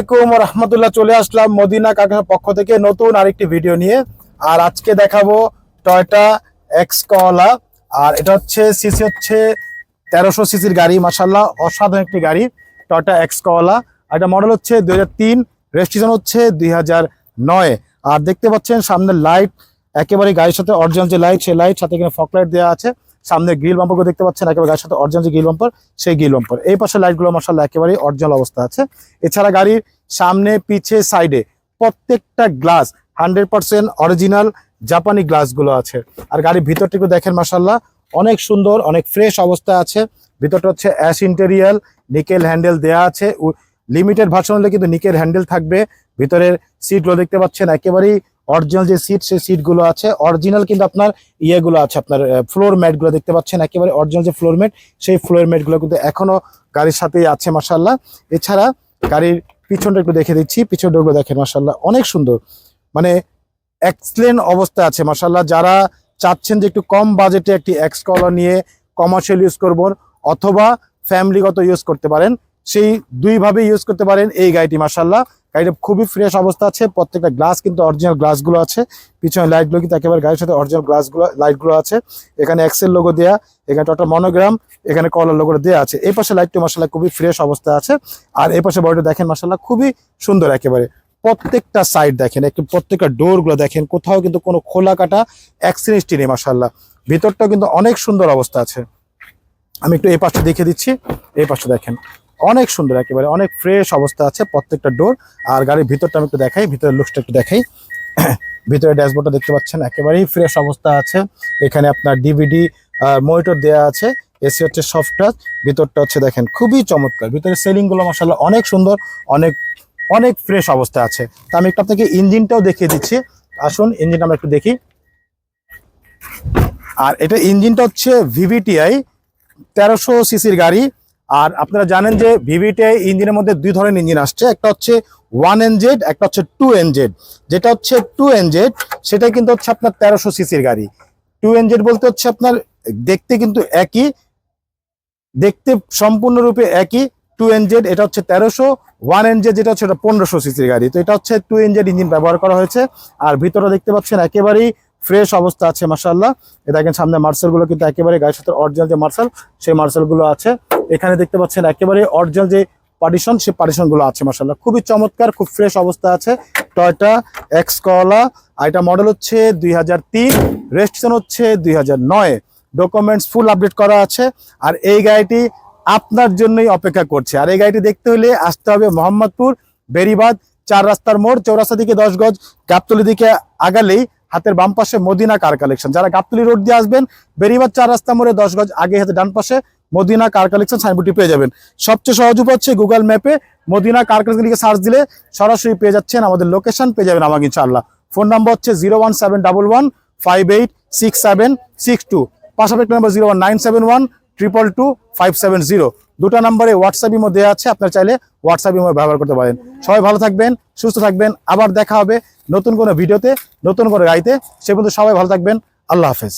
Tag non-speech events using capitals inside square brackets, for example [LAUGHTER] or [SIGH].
আলাইকুম রহমতুল্লাহ, চলে আসলাম মদিনা কাকার পক্ষ থেকে নতুন আরেকটি ভিডিও নিয়ে। আর আজকে দেখাবো টয়টা এক্স কলা আর এটা হচ্ছে সিসি হচ্ছে তেরোশো সিসির গাড়ি মাসাল্লাহ অসাধারণ একটি গাড়ি টয়টা এক্স কলা আর এটা মডেল হচ্ছে দুই হাজার তিন রেজিস্ট্রেশন হচ্ছে দুই হাজার নয়। আর দেখতে পাচ্ছেন সামনের লাইট একেবারে গাড়ির সাথে অরিজিনাল যে লাইট সেই লাইট সাথে এখানে ফক লাইট দেওয়া আছে। সামনে গ্রিল বাম্পারগুলো দেখতে পাচ্ছেন, একেবারে গাড়ির সাথে অরিজিনাল যে গ্রিল বাম্পার, সেই গ্রিল বাম্পার। এই পাশে লাইটগুলো মাসাল্লাহ একেবারে অরিজিনাল অবস্থা আছে। এছাড়া গাড়ির সামনে, পিছে সাইডে প্রত্যেকটা গ্লাস হান্ড্রেড পার্সেন্ট অরিজিনাল জাপানি গ্লাসগুলো আছে। আর গাড়ির ভিতরটা একটু দেখেন মাসাল্লাহ অনেক সুন্দর, অনেক ফ্রেশ অবস্থা আছে। ভিতরটা হচ্ছে অ্যাশ ইন্টেরিয়াল নিকেল হ্যান্ডেল দেয়া আছে। লিমিটেড ভার্সন হলে কিন্তু নিকেল হ্যান্ডেল থাকবে। ভিতরের সিটগুলো দেখতে পাচ্ছেন, একেবারেই অরিজিনাল যে সিট সেই সিটগুলো আছে। অরিজিনাল কিন্তু আপনার ইয়েগুলো আছে, আপনার ফ্লোর ম্যাটগুলো দেখতে পাচ্ছেন, একেবারে অরিজিনাল যে ফ্লোর ম্যাট সেই ফ্লোর ম্যাটগুলো কিন্তু এখনও গাড়ির সাথেই আছে মাসাল্লাহ এছাড়া গাড়ির পিছনটা একটু দেখে দিচ্ছি পিছনটাগুলো দেখেন মাসাল্লাহ অনেক সুন্দর। মানে এক্সেলেন্ট অবস্থা আছে মাসাল্লাহ যারা চাচ্ছেন যে একটু কম বাজেটে একটি এক্স কলার নিয়ে কমার্শিয়াল ইউজ করবেন অথবা ফ্যামিলিগত ইউজ করতে পারেন, সেই দুইভাবে ইউজ করতে পারেন এই গাড়িটি মাসাল্লাহ গাড়িটা খুবই ফ্রেশ অবস্থা আছে, প্রত্যেকটা গ্লাস কিন্তু অরিজিনাল গ্লাসগুলো আছে। পিছনে লাইটগুলো কিন্তু একেবারে গাড়ির সাথে অরিজিনাল গ্লাসগুলো লাইটগুলো আছে। এখানে এক্সেল লোগো দেয়া, এখানে টোটাল মনোগ্রাম এখানে কলার লোগো দেওয়া আছে। এই পাশে লাইটটা মাসাল্লাহ খুবই ফ্রেশ অবস্থা আছে। আর এই পাশে বডিটা দেখেন মাসাল্লাহ খুবই সুন্দর একেবারে। প্রত্যেকটা সাইড দেখেন, একটু প্রত্যেকটা ডোরগুলো দেখেন, কোথাও কিন্তু কোনো খোলা কাটা অ্যাক্সিডেন্টই নেই মাসাল্লাহ ভিতরটাও কিন্তু অনেক সুন্দর অবস্থা আছে। আমি একটু এই পাশটা দেখে দিচ্ছি, এই পাশটা দেখেন। অনেক সুন্দর একেবারে, অনেক ফ্রেশ অবস্থা আছে প্রত্যেকটা ডোর আর গাড়ির ভিতরটা আমি একটু দেখাই, ভিতরের লুকসটা একটু দেখাই। [CLEARS THROAT] ভিতরে ড্যাশবোর্ডটা দেখতে পাচ্ছেন, একেবারেই ফ্রেশ অবস্থা আছে। এখানে আপনার ডিভিডি মনিটর দেওয়া আছে এসি হচ্ছে সফট টাচ ভিতরটা হচ্ছে দেখেন খুবই চমৎকার। ভিতরে সেলিংগুলো মশাল্লাহ অনেক সুন্দর, অনেক অনেক ফ্রেশ অবস্থা আছে। তা আমি একটু আপনাকে ইঞ্জিনটাও দেখিয়ে দিচ্ছি। আসুন ইঞ্জিন আমরা একটু দেখি। আর এটা ইঞ্জিনটা হচ্ছে ভিভিটিআই তেরোশো সিসির গাড়ি। আর আপনারা জানেন যে ভিভিটিআই ইঞ্জিনের মধ্যে দুই ধরনের ইঞ্জিন আসছে, একটা হচ্ছে ওয়ান এনজেড একটা হচ্ছে টু এনজেড যেটা হচ্ছে টু এনজেড সেটা কিন্তু হচ্ছে আপনার তেরোশো সিসির গাড়ি। টু এনজেড বলতে হচ্ছে আপনার দেখতে কিন্তু একই, দেখতে সম্পূর্ণরূপে একই টু এনজেড এটা হচ্ছে তেরোশো ওয়ান এনজেড যেটা হচ্ছে এটা পনেরোশো সিসির গাড়ি। তো এটা হচ্ছে টু এনজেড ইঞ্জিন ব্যবহার করা হয়েছে। আর ভিতরে দেখতে পাচ্ছেন একেবারেই ফ্রেশ অবস্থা আছে মাসাল্লাহ এ দেখেন সামনে মার্সেলগুলো কিন্তু একেবারে গায়ের সাথে অরিজিনাল যে মার্সেল, সেই মার্সেলগুলো আছে। এখানে দেখতে পাচ্ছেন একেবারে অরিজিনাল যে পার্টিশন সেই পার্টিশনগুলো আছে মাসাল্লাহ খুবই চমৎকার, খুব ফ্রেশ অবস্থা আছে। টয়টা এক্স কলা আর এটা মডেল হচ্ছে দুই হাজার তিন রেজিস্ট্রেশন হচ্ছে দুই হাজার নয়। ডকুমেন্টস ফুল আপডেট করা আছে। আর এই গাড়িটি আপনার জন্যই অপেক্ষা করছে। আর এই গাড়িটি দেখতে হলে আসতে হবে মোহাম্মদপুর বেরিবাদ চার রাস্তার মোড়, চৌরাস্তা দিকে দশ গজ, গাবতলি দিকে আগালেই হাতের বাম পাশে মদিনা কার কালেকশন যারা গাবতলি রোড দিয়ে আসবেন, বেরিবাদ চার রাস্তা মোড়ে দশ গজ আগে হাতে ডান পাশে মদিনা কার কালেকশন সাইনবোর্ডটি পেয়ে যাবেন। সবচেয়ে সহজ উপায় হচ্ছে গুগল ম্যাপে মদিনা কার কালেকশন লিখে সার্চ দিলে সরাসরি পেয়ে যাচ্ছেন আমাদের লোকেশন পেয়ে যাবেন আমাকে ইনশাআল্লাহ। ফোন নাম্বার হচ্ছে zero one seven double one five eight six seven six two পাশাপাশি number zero one nine seven one triple two five seven zero দুটো নাম্বারে হোয়াটসঅ্যাপ ইমো দেওয়া আছে, আপনার চাইলে হোয়াটসঅ্যাপ ইমো ব্যবহার করতে পারেন। সবাই ভালো থাকবেন, সুস্থ থাকবেন, আবার দেখা হবে নতুন কোনো ভিডিওতে, নতুন কোনো গাড়িতে। সে পর্যন্ত সবাই ভালো থাকবেন, আল্লাহ হাফেজ।